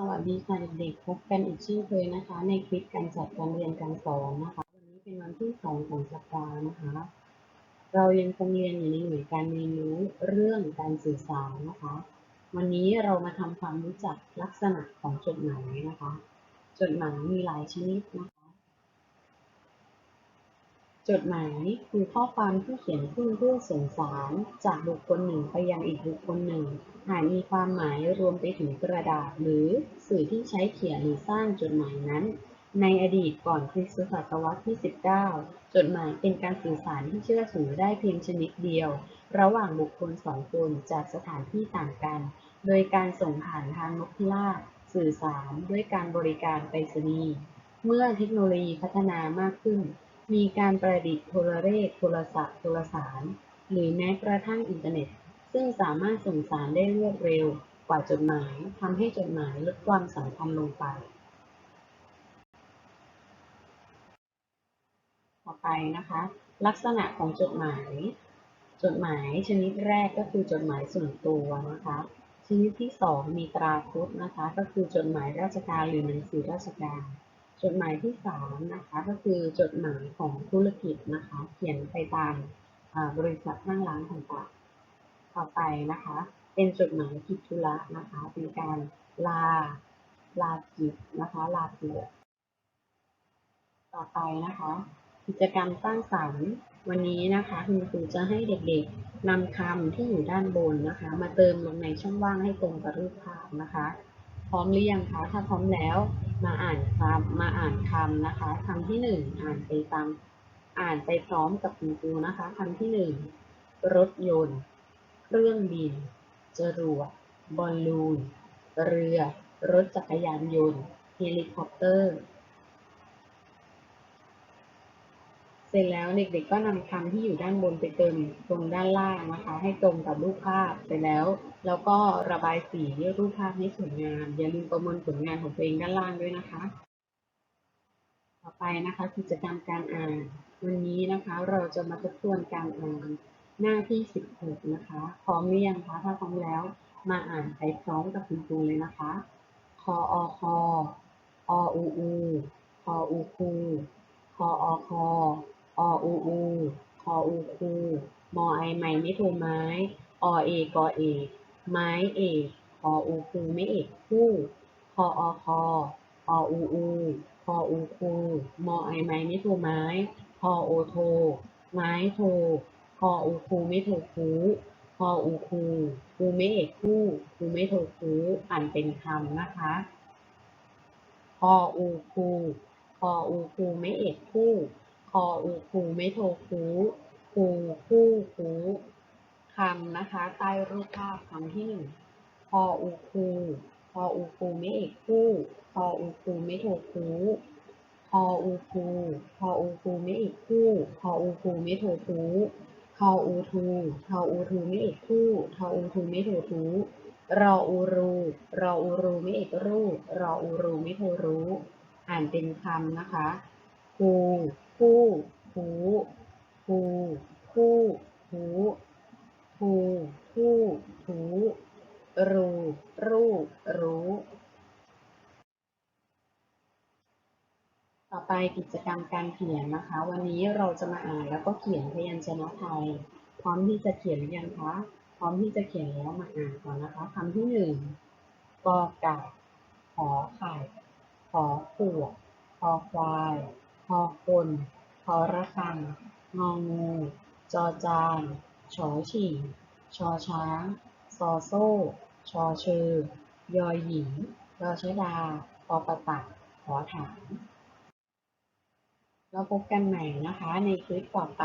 สวัสดีค่ะเด็กๆ พบกันอีกเช่นเคยนะคะ ในคลิปการจัดการเรียนการสอนนะคะ วันนี้เป็นวันที่สองของสัปดาห์นะคะ เรายังคงเรียนอยู่ในหน่วยการเรียนรู้เรื่องการสื่อสารนะคะ วันนี้เรามาทำความรู้จักลักษณะของจดหมายนะคะ จดหมายมีหลายชนิดนะคะ จดหมายคือข้อความที่เขียนขึ้นเพื่อส่งสารจากบุคคลหนึ่งไปยังอีกบุคคลหนึ่งอาจมีความหมายรวมไปถึงกระดาษหรือสื่อที่ใช้เขียนหรือสร้างจดหมายนั้น ในอดีตก่อนคริสตศตวรรษที่ 19 จดหมายเป็นการสื่อสารที่เชื่อถือได้เพียงชนิดเดียว ระหว่างบุคคลสองคนจากสถานที่ต่างกัน โดยการส่งผ่านทางนกพิราบสื่อสารด้วยการบริการไปรษณีย์เมื่อเทคโนโลยีพัฒนามากขึ้น มีการประดิษฐ์โทรเลข โทรศัพท์ โทรสาร หรือแม้กระทั่งอินเทอร์เน็ต ซึ่งสามารถส่งสารได้รวดเร็วกว่าจดหมายทำให้จดหมายลดความสำคัญลงไป ต่อไปนะคะ ลักษณะของจดหมาย จดหมายชนิดแรกก็คือจดหมายส่วนตัวนะคะ ชนิดที่สองมีตราคุดนะคะ ก็คือจดหมายราชการหรือหนังสือราชการ จดหมายที่สามนะคะก็คือจดหมายของธุรกิจนะคะเขียนไปตามบริษัทห้างร้านต่างๆต่อไปนะคะ เป็นจดหมายกิจธุระนะคะเป็นการลาลากิจนะคะลาเปลือกต่อไปนะคะ กิจกรรมสร้างสรรค์วันนี้นะคะคุณครูจะให้เด็กๆนำคำที่อยู่ด้านบนนะคะ มาเติมลงในช่องว่างให้ตรงกับรูปภาพนะคะ พร้อมหรือยังคะถ้าพร้อมแล้ว มาอ่านคำมาอ่านคำนะคะคำที่หนึ่งอ่านไปตามอ่านไปพร้อมกับคุณครูนะคะคำที่หนึ่งรถยนต์ เครื่องบิน จรวด บอลลูน เรือ รถจักรยานยนต์ เฮลิคอปเตอร์ เส ร็จแล้วเด็กๆก็นำคำที่อยู่ด้านบนไปเติมตรงด้านล่างนะคะ ให้ตรงกับรูปภาพเสร็จแล้ว แล้วก็ระบายสีด้วยรูปภาพให้สวยงามอย่าลืมประเมินผลงานของตัวเองด้านล่างด้วยนะคะ ต่อไปนะคะกิจกรรมการอ่านวันนี้นะคะเราจะมาทบทวนการอ่านหน้าที่ 16 นะคะ พร้อมหรือยังคะถ้าพร้อมแล้วมาอ่านไปพร้อมกับคุณครูเลยนะคะคออคอออูอูคออูคูคออคอ ออูอูคออูคูมอไอไม้ไม่โทไม้ อเอกอเอกไม้เอกคออูคูไม่เอกคู่คออคอออูอูคออูคูมอไอไม้ไม่โทไม้พอโอโท ไม้โทพออูคูไม่โทคูพออูคูคูไม่เอกคู่คูไม่โทคูอ่านเป็นคำนะคะพออูคูพออูคูไม่เอกคู่ คออูคูไม่โทคูคูคู่คูคำนะคะ ใต้รูปภาพคำที่หนึ่งพออูคูพออูคูไม่เอกคู่พออูคูไม่โทคูพออูคูพออูคูไม่เอกคู่พออูคูไม่โทคูทออูทูทออูทูไม่เอกคู่ทออูทูไม่โททูรออูรูรออูรูไม่เอกรูรออูรูไม่โทรู้ อ่านเป็นคำนะคะ คูคู่หูคูคู่หูทูคู่ถูรูรูรู้ ต่อไปกิจกรรมการเขียนนะคะ วันนี้เราจะมาอ่านแล้วก็เขียนพยัญชนะไทย พร้อมที่จะเขียนหรือยังคะ พร้อมที่จะเขียนแล้วมาอ่านก่อนนะคะคำที่หนึ่งกอไก่ขอไข่ขอขวดคอควาย พอคนพอระฆัง งองู จอจานชอฉี่ชอช้างซอโซ่ ชอเชอยอหญิงยอชดาปอปตักขอถามแล้วพบกันใหม่นะคะในคลิปต่อไป